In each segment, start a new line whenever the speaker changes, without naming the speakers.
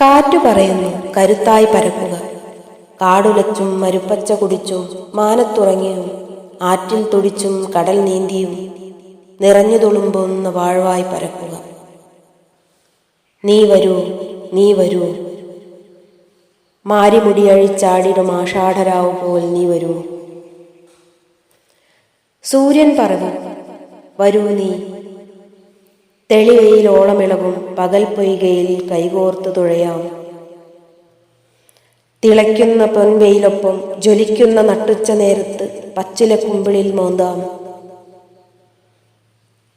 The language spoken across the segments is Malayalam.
കാറ്റു പറയുന്നു കരുത്തായി പരക്കുക. കാടുലച്ചും മരുപ്പച്ച കുടിച്ചും മാനത്തുറങ്ങിയും ആറ്റിൽ തുടിച്ചും കടൽ നീന്തിയും നിറഞ്ഞു തുളുമ്പുന്ന വാഴ്വായി പരക്കുക. നീ വരൂ നീ വരൂ. മാരിമുടിയഴിച്ചാടിടും ആഷാഢരാവ് പോൽ നീ വരൂ. സൂര്യൻ പറവ വരൂ നീ. തെളിവെയിലോളമിളകും പകൽ പൊയ്കയിൽ കൈകോർത്ത് തുഴയാം. തിളയ്ക്കുന്ന പൊൻവെയിലൊപ്പം ജ്വലിക്കുന്ന നട്ടുച്ച നേരത്ത് പച്ചില കുമ്പിളിൽ മോന്താം.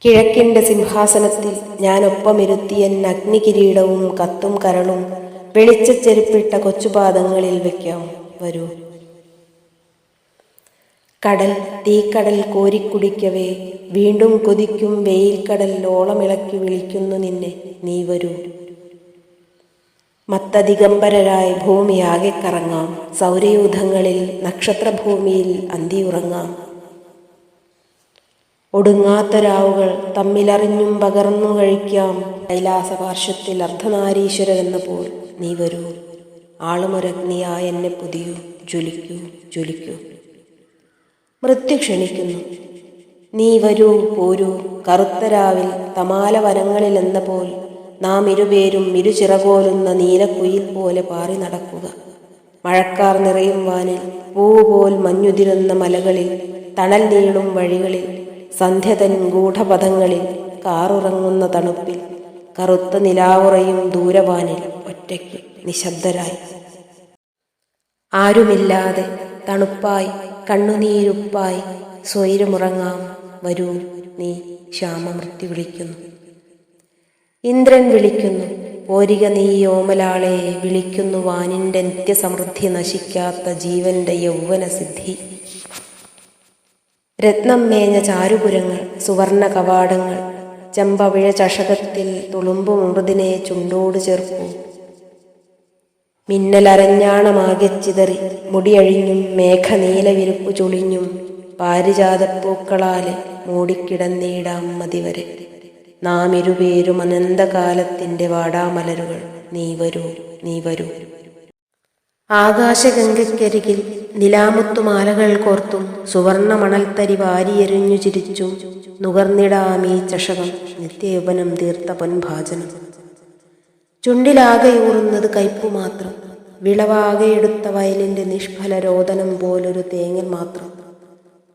കിഴക്കിന്റെ സിംഹാസനത്തിൽ ഞാനൊപ്പമിരുത്തിയൻ അഗ്നികിരീടവും കത്തും കരളും വെളിച്ചച്ചെരുപ്പിട്ട കൊച്ചുപാദങ്ങളിൽ വയ്ക്കാം വരൂ. കടൽ തീക്കടൽ കോരിക്കുടിക്കവേ വീണ്ടും കൊതിക്കും വെയിൽക്കടൽ ലോളമിളക്കി വിളിക്കുന്നു നിന്നെ നീ വരൂ. മത്തദിഗംബരരായി ഭൂമിയാകെ കറങ്ങാം സൗരയൂഥങ്ങളിൽ നക്ഷത്രഭൂമിയിൽ അന്തിയുറങ്ങാം. ഒടുങ്ങാത്ത രാവുകൾ തമ്മിലറിഞ്ഞും പകർന്നു കഴിക്കാം കൈലാസപാർശ്വത്തിൽ അർദ്ധനാരീശ്വര എന്ന പോൽ നീ വരൂ. ആളുമൊരഗ്നിയായ എന്നെ പുതിയൂ ജ്വലിക്കൂ ജ്വലിക്കൂ. മൃത്യു ക്ഷണിക്കുന്നു നീ വരൂ പോരൂ കറുത്തരാവിൽ തമാല വനങ്ങളിലെന്ന പോൽ നാം ഇരുപേരും ഇരുചിറകോലുന്ന നീലക്കുയിൽ പോലെ പാറി നടക്കുക. മഴക്കാർ നിറയും വാനിൽ പൂവുപോൽ മഞ്ഞുതിരുന്ന മലകളിൽ തണൽ നീളും വഴികളിൽ സന്ധ്യതൻ ഗൂഢപഥങ്ങളിൽ കാറുറങ്ങുന്ന തണുപ്പിൽ കറുത്ത നിലാവുറയും ദൂരവാനിൽ ഒറ്റയ്ക്ക് നിശബ്ദരായി. ആരുമില്ലാതെ തണുപ്പായി കണ്ണുനീരുപ്പായി സ്വൈരമുറങ്ങാം. വരൂ നീ ശ്യാമമൃത്യു വിളിക്കുന്നു. ഇന്ദ്രൻ വിളിക്കുന്നു പോരിക നീ ഓമലാളെ വിളിക്കുന്നു വാനിന്റെ നിത്യസമൃദ്ധി നശിക്കാത്ത ജീവന്റെ യൗവനസിദ്ധി. രത്നം മേഞ്ഞ ചാരുപുരങ്ങൾ സുവർണ കവാടങ്ങൾ ചെമ്പവിഴ ചഷകത്തിൽ തുളുമ്പുമൃതിനെ ചുണ്ടോട് ചേർക്കൂ മിന്നലരഞ്ഞാണമാകെ ചിതറി മുടിയഴിഞ്ഞും മേഘനീലവിരുപ്പു ചുളിഞ്ഞും പാരിജാതപ്പൂക്കളാലെ മൂടിക്കിടന്നീടാം മതിവരെ. നാം ഇരുപേരും അനന്തകാലത്തിന്റെ വാടാമലരുകൾ. നീ വരൂ നീ വരൂ. ആകാശഗംഗയ്ക്കരികിൽ നിലാമുത്തുമാലകൾ കോർത്തും സുവർണ മണൽത്തരി വാരിയെറിഞ്ഞു ചിരിച്ചും നുകർന്നിടാമീ ചഷകം. നിത്യയൗവനം തീർത്ത ചുണ്ടിലാകെയൂറുന്നത് കയ്പു മാത്രം. വിളവാകെയെടുത്ത വയലിന്റെ നിഷ്ഫല രോദനം പോലൊരു തേങ്ങൽ മാത്രം.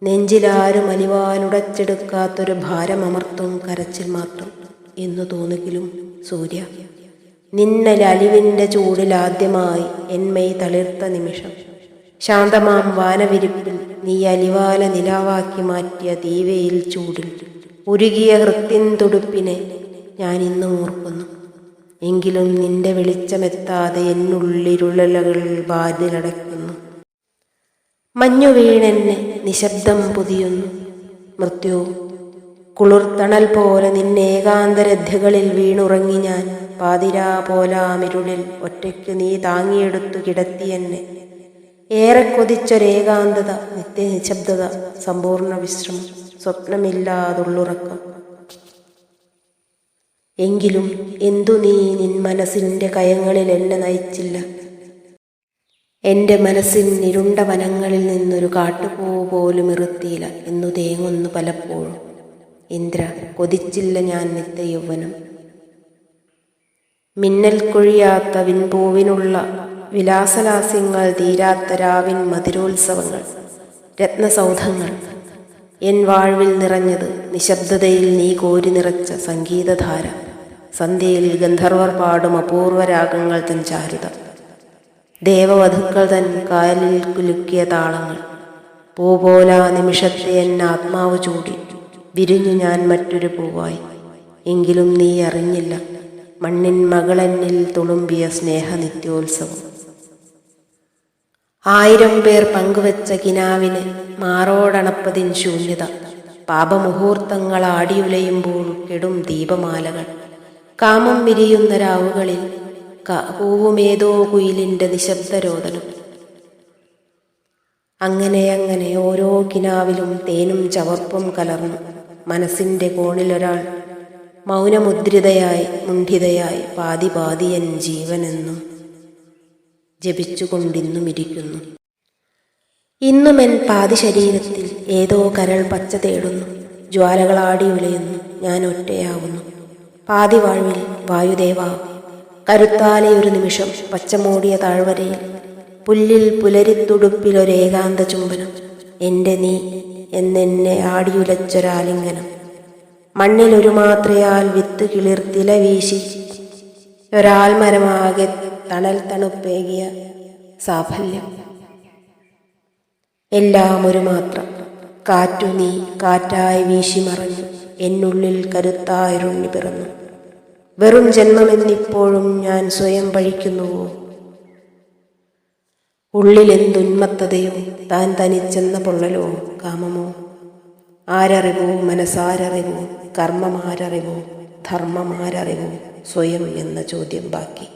നെഞ്ചിലാരും അലിവാലുടച്ചെടുക്കാത്തൊരു ഭാരമമർത്തും കരച്ചിൽ മാത്രം എന്നു തോന്നുകിലും സൂര്യ. നിന്നൽ അലിവിന്റെ ചൂടിലാദ്യമായി എന്മൈ തളിർത്ത നിമിഷം. ശാന്തമാം വാനവിരിപ്പിൽ നീ അലിവാല നിലാവാക്കി മാറ്റിയ തീവയിൽ ചൂടിൽ. ഉരുകിയ ഹൃത്തിൻ തുടുപ്പിനെ ഞാൻ ഇന്നും ഓർക്കുന്നു. എങ്കിലും നിന്റെ വെളിച്ചമെത്താതെ എന്നുള്ളിരുളകൾ വാതിലടയ്ക്കുന്നു മഞ്ഞു വീണെന്നെ നിശബ്ദം പൊതിയുന്നു. മൃത്യു കുളിർത്തണൽ പോലെ നിന്നേകാന്തരഥ്യകളിൽ വീണുറങ്ങി ഞാൻ. പാതിരാ പോലാമിരുളിൽ ഒറ്റയ്ക്ക് നീ താങ്ങിയെടുത്തു കിടത്തിയെന്നെ ഏറെ കൊതിച്ചൊരേകാന്തത നിത്യനിശബ്ദത സമ്പൂർണ വിശ്രമം സ്വപ്നമില്ലാതുള്ളുറക്കം. എങ്കിലും എന്തു നീ നിൻ മനസ്സിന്റെ കയങ്ങളിൽ എന്നെ നയിച്ചില്ല? എന്റെ മനസ്സിൻ ഇരുണ്ട വനങ്ങളിൽ നിന്നൊരു കാട്ടുപൂ പോലും ഇറുത്തിയില്ല എന്നു തേങ്ങുന്നു പലപ്പോഴും. ഇന്ദ്ര കൊതിച്ചില്ല ഞാൻ നിത്യ യൗവനം. മിന്നൽ കൊഴിയാത്ത വിൻപൂവിനുള്ള വിലാസലാസ്യങ്ങൾ തീരാത്ത രാവിൻ മധുരോത്സവങ്ങൾ രത്നസൗധങ്ങൾ. എൻ വാഴ്വിൽ നിറഞ്ഞത് നിശബ്ദതയിൽ നീ കോരി നിറച്ച സംഗീതധാര. സന്ധ്യയിൽ ഗന്ധർവർ പാടും അപൂർവ രാഗങ്ങൾ തൻ ചാരുതം. ദേവവധുക്കൾ തൻ കായലിൽ കുലുക്കിയ താളങ്ങൾ. പൂപോല നിമിഷത്തെ എൻ ആത്മാവ് ചൂടി. വിരിഞ്ഞു ഞാൻ മറ്റൊരു പൂവായി. എങ്കിലും നീ അറിഞ്ഞില്ല. മണ്ണിൻ മകളെന്നിൽ തുളുമ്പിയ സ്നേഹനിത്യോത്സവം. ആയിരം പേർ പങ്കുവെച്ച കിനാവിന് മാറോടണപ്പതിൻ ശൂന്യത. പാപമുഹൂർത്തങ്ങൾ ആടിയുലയുമ്പോൾ കെടും ദീപമാലകൾ. കാമം വിരിയുന്ന രാവുകളിൽ പൂവുമേതോ കുയിലിന്റെ നിശബ്ദരോദനം. അങ്ങനെ അങ്ങനെ ഓരോ കിനാവിലും തേനും ചവർപ്പും കലർന്നു. മനസ്സിന്റെ കോണിലൊരാൾ മൗനമുദ്രിതയായി മുണ്ഠിതയായി പാതി പാതിയൻ ജീവനെന്നും ജപിച്ചുകൊണ്ടിന്നും ഇരിക്കുന്നു ഇന്നുമെൻ പാതി ശരീരത്തിൽ ഏതോ കരൾ പച്ച തേടുന്നു. ജ്വാലകളാടി ഉലയുന്നു. ഞാൻ ഒറ്റയാവുന്നു. പാതി വാഴ്വിൽ വായുദേവ കരുത്താലെ ഒരു നിമിഷം പച്ചമൂടിയ താഴ്വരയിൽ പുല്ലിൽ പുലരിത്തുടുപ്പിലൊരേകാന്ത ചുംബനം. എന്റെ നീ എന്നെന്നെ ആടിയുലച്ചൊരാലിംഗനം. മണ്ണിൽ ഒരു മാത്രയാൽ വിത്ത് കിളിർത്തില വീശി. ഒരാൽമരമാകെ തണൽ തണുപ്പേകിയ സാഫല്യം. എല്ലാം ഒരു മാത്രം. കാറ്റു നീ കാറ്റായി വീശി മറഞ്ഞു. എന്നുള്ളിൽ കരുത്തായിരുണ്ണി പിറന്നു. വെറും ജന്മമെന്നിപ്പോഴും ഞാൻ സ്വയം പഴിക്കുന്നുവോ? ഉള്ളിലെന്തുന്മത്തതയോ താൻ തനിച്ചെന്ന പൊള്ളലോ കാമമോ? ആരറിവോ മനസ്സാരറിവോ? കർമ്മമാരറിവോ ധർമ്മമാരറിവോ സ്വയം എന്ന ചോദ്യം ബാക്കി.